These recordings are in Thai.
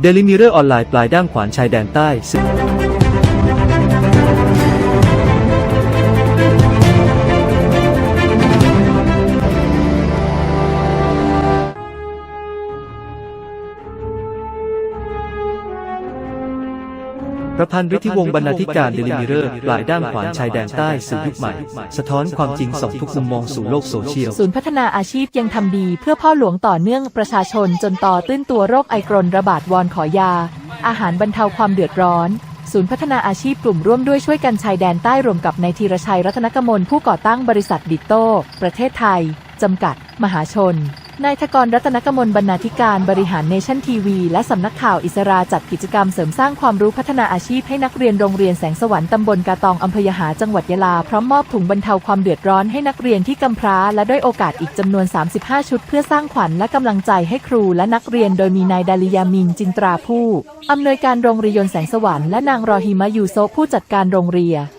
เดลิมิเรอร์ออนไลน์ปลายด้ามขวานชายแดนใต้ ประพันธ์ฤทธิวงศ์บรรณาธิการเดลิมิเรอร์ปลายด้ามขวานชายแดนใต้สื่อยุคใหม่ สะท้อนความจริงส่องทุกมุมมองสู่โลกโซเชียล ศูนย์พัฒนาอาชีพยังทำดีเพื่อพ่อหลวงต่อเนื่องประชาชนจนต่อตื้นตัวโรคไอกรนระบาดวอนขอยา อาหารบรรเทาความเดือดร้อนศูนย์พัฒนาอาชีพกลุ่มร่วมด้วยช่วยกันชายแดนใต้รวมกับนายธีรชัยรัตนกมลผู้ก่อตั้งบริษัทดิโต้ประเทศไทย จำกัด มหาชน นายทกรรัตนกมลบรรณาธิการบริหารเนชั่นทีวีและสำนักข่าวอิสราจัดกิจกรรมเสริมสร้างความรู้พัฒนาอาชีพให้นักเรียนโรงเรียนแสงสวรรค์ตำบลกาตองอำเภอยหาจังหวัดยะลาพร้อมมอบถุงบรรเทาความเดือดร้อนให้นักเรียนที่กำพร้าและด้อยโอกาสอีกจำนวน 35 ชุด เพื่อสร้างขวัญและกำลังใจให้ครูและนักเรียนโดยมีนายดาลิยามินจินตราผู้อำนวยการโรงเรียนแสงสวรรค์และนางรอฮิมายูโซผู้จัดการโรงเรียน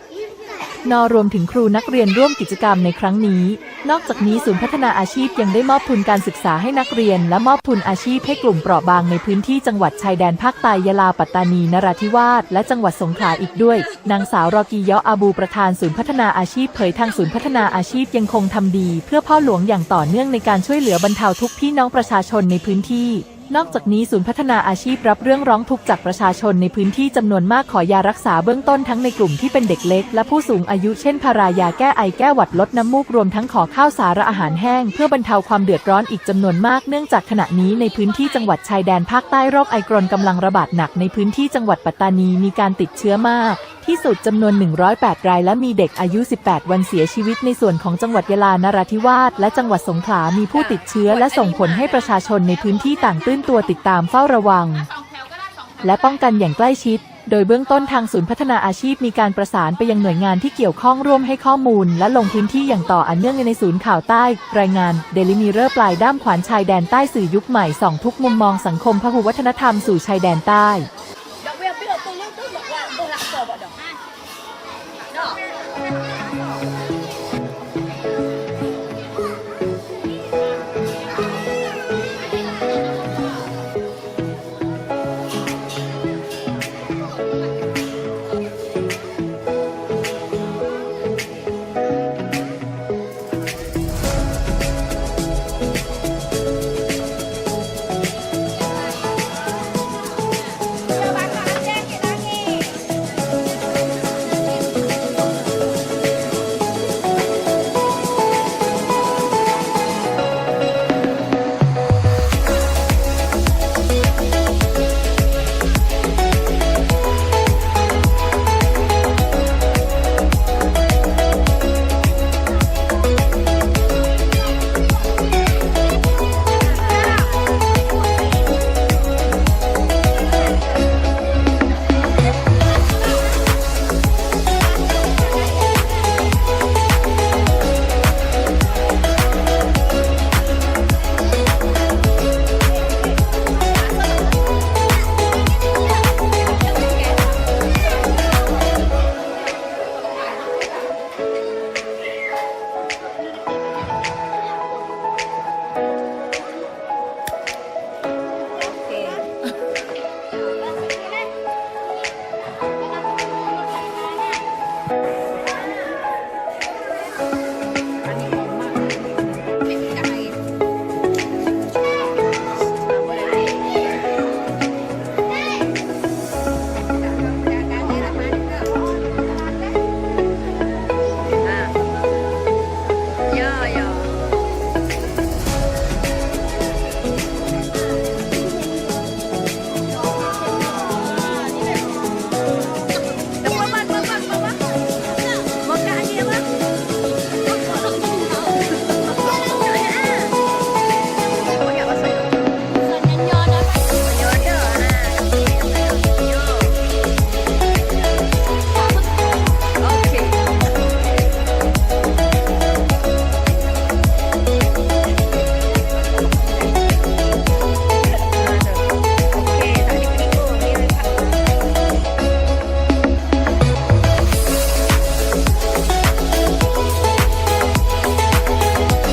นรวมถึงครูนักเรียนร่วมกิจกรรมในครั้งนี้ นอกจากนี้ศูนย์พัฒนาอาชีพยังได้มอบทุนการศึกษาให้นักเรียน และมอบทุนอาชีพให้กลุ่มเปราะบางในพื้นที่จังหวัดชายแดนภาคใต้ยะลาปัตตานี นราธิวาสและจังหวัดสงขลาอีกด้วย นางสาวรอกียาะอาบูประธานศูนย์พัฒนาอาชีพเผยทางศูนย์พัฒนาอาชีพยังคงทำดี เพื่อพ่อหลวงอย่างต่อเนื่องในการช่วยเหลือบรรเทาทุกข์พี่น้องประชาชนในพื้นที่ นอกจากนี้ศูนย์พัฒนาอาชีพรับเรื่องร้องทุกข์จากประชาชนในพื้นที่จำนวนมากขอยารักษาเบื้องต้นทั้งในกลุ่มที่เป็นเด็กเล็ก และผู้สูงอายุเช่นพารายาแก้ไอแก้หวัดลดน้ำมูกรวมทั้งขอข้าวสารอาหารแห้ง เพื่อบรรเทาความเดือดร้อนอีกจำนวนมากเนื่องจากขณะนี้ในพื้นที่จังหวัดชายแดนภาคใต้โรคไอกรนกำลังระบาดหนักในพื้นที่จังหวัดปัตตานีมีการติดเชื้อมากที่สุดจำนวน 108 รายและมีเด็กอายุ 18 วันเสียชีวิตในส่วนของจังหวัดยะลานราธิวาสและจังหวัดสงขลา มีผู้ติดเชื้อและส่งผลให้ประชาชนในพื้นที่ต่างตื้นตัวติดตามเฝ้าระวัง และป้องกันอย่างใกล้ชิด โดยเบื้องต้นทางศูนย์พัฒนาอาชีพมีการประสานไปยังหน่วยงานที่เกี่ยวข้องร่วมให้ข้อมูล และลงพื้นที่อย่างต่ออันเนื่องในศูนย์ข่าวใต้ รายงานเดลิมิเรอร์ปลายด้ามขวานชายแดนใต้สื่อยุคใหม่ส่องทุกมุมมองสังคมพหุวัฒนธรรมสู่ชายแดนใต้